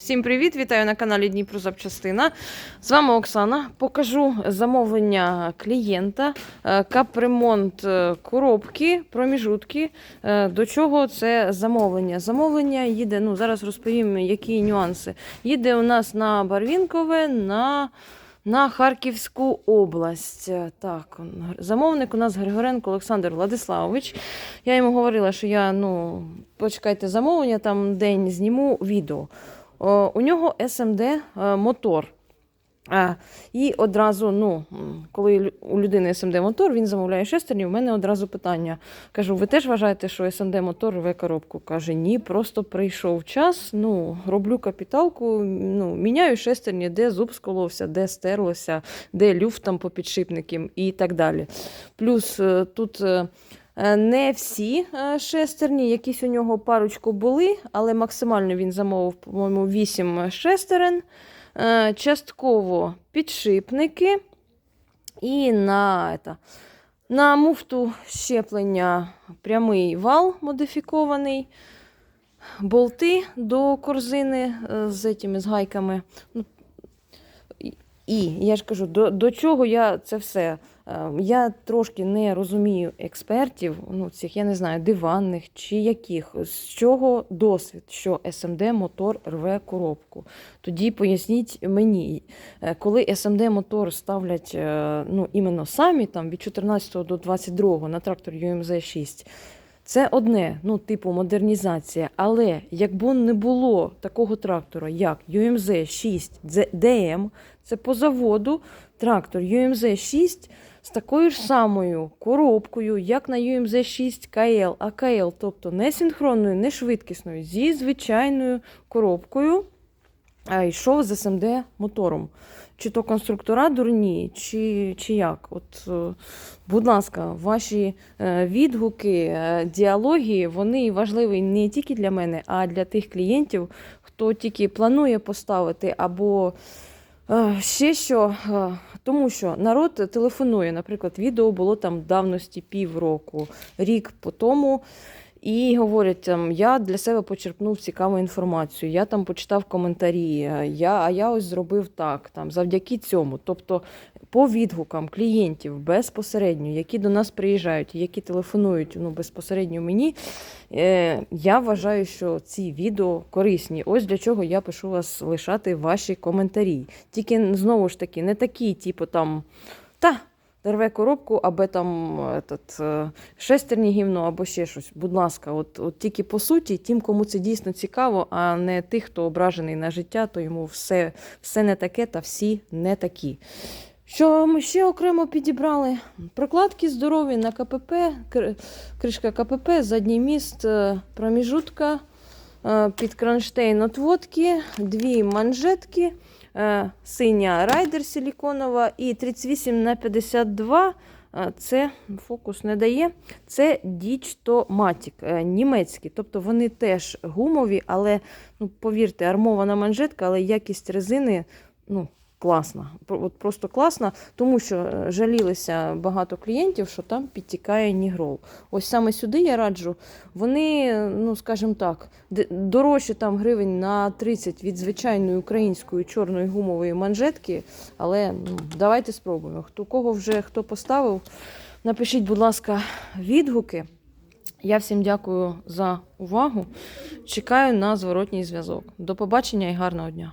Всім привіт! Вітаю на каналі Дніпро Запчастина. З вами Оксана. Покажу замовлення клієнта, е, капремонт е, коробки, проміжутки. Е, До чого це замовлення? Замовлення їде, ну зараз розповім, які нюанси. Їде у нас на Барвінкове, на, на Харківську область. Так, замовник у нас Григоренко Олександр Владиславович. Я йому говорила, що я ну, почекайте замовлення, там день зніму відео. О, У нього SMD е, мотор. А, і одразу, ну, коли у людини SMD мотор, він замовляє шестерні, у мене одразу питання. Кажу, ви теж вважаєте, що SMD мотор рве коробку? Каже, ні, просто прийшов час, ну, роблю капіталку, ну, міняю шестерні, де зуб сколовся, де стерлося, де люфт там по підшипникам і так далі. Плюс е, тут. е, Е, Не всі шестерні, якісь у нього парочку були, але максимально він замовив, по-моєму, 8 шестерен. Е, Частково підшипники. І на, это, на муфту щеплення прямий вал модифікований. Болти до корзини е, з, этими, з гайками. Ну, і- я ж кажу, до, до чого я це все. Е, Я трошки не розумію експертів, ну цих я не знаю, диванних чи яких. З чого досвід, що SMD мотор рве коробку. Тоді поясніть мені, е, коли SMD мотор ставлять е, ну, іменно самі там від 14 до 22 на трактор UMZ 6. Це одне, ну, типу модернізація. Але якби не було такого трактора, як UMZ 6 DM, це по заводу трактор UMZ 6 з такою ж самою коробкою, як на UMZ 6 KL, а KL, тобто не синхронною, не швидкісною, зі звичайною коробкою, йшов з SMD мотором. Чи то конструктора дурні, чи, чи як? От, е, будь ласка, ваші е, відгуки, е, діалоги, вони важливі не тільки для мене, а для тих клієнтів, хто тільки планує поставити або ще що. Тому що народ телефонує, наприклад, відео було там давності півроку, рік по тому. І говорять, там, я для себе почерпнув цікаву інформацію, я там почитав коментарі, е, я, а я ось зробив так, там, завдяки цьому. Тобто по відгукам клієнтів безпосередньо, які до нас приїжджають, які телефонують ну, безпосередньо мені, е, я вважаю, що ці відео корисні. Ось для чого я пишу вас лишати ваші коментарі. Тільки знову ж таки, не такі, типу там, та. Рве коробку, або там этот, е, шестерні гівно, або ще щось. Будь ласка, от, от тільки по суті, тим, кому це дійсно цікаво, а не тих, хто ображений на життя, то йому все, все не таке та всі не такі. Що ми ще окремо підібрали? Прокладки здорові на КПП, кришка КПП, задній міст, е, проміжутка, е, під кронштейн отводки, дві манжетки, е, синя райдер силіконова і 38 на 52 е, це фокус не дає. Це Дічтоматік німецький. німецькі. Тобто вони теж гумові, але ну, повірте, армована манжетка, але якість резини ну, класна. От просто класна, тому що е, жалілися багато клієнтів, що там підтікає нігрол. Ось саме сюди я раджу. Вони, ну скажімо так, дорожче там гривень на 30 від звичайної української чорної гумової манжетки. Але ну, давайте спробуємо. Хто кого вже хто поставив, напишіть, будь ласка, відгуки. Я всім дякую за увагу. Чекаю на зворотній зв'язок. До побачення і гарного дня!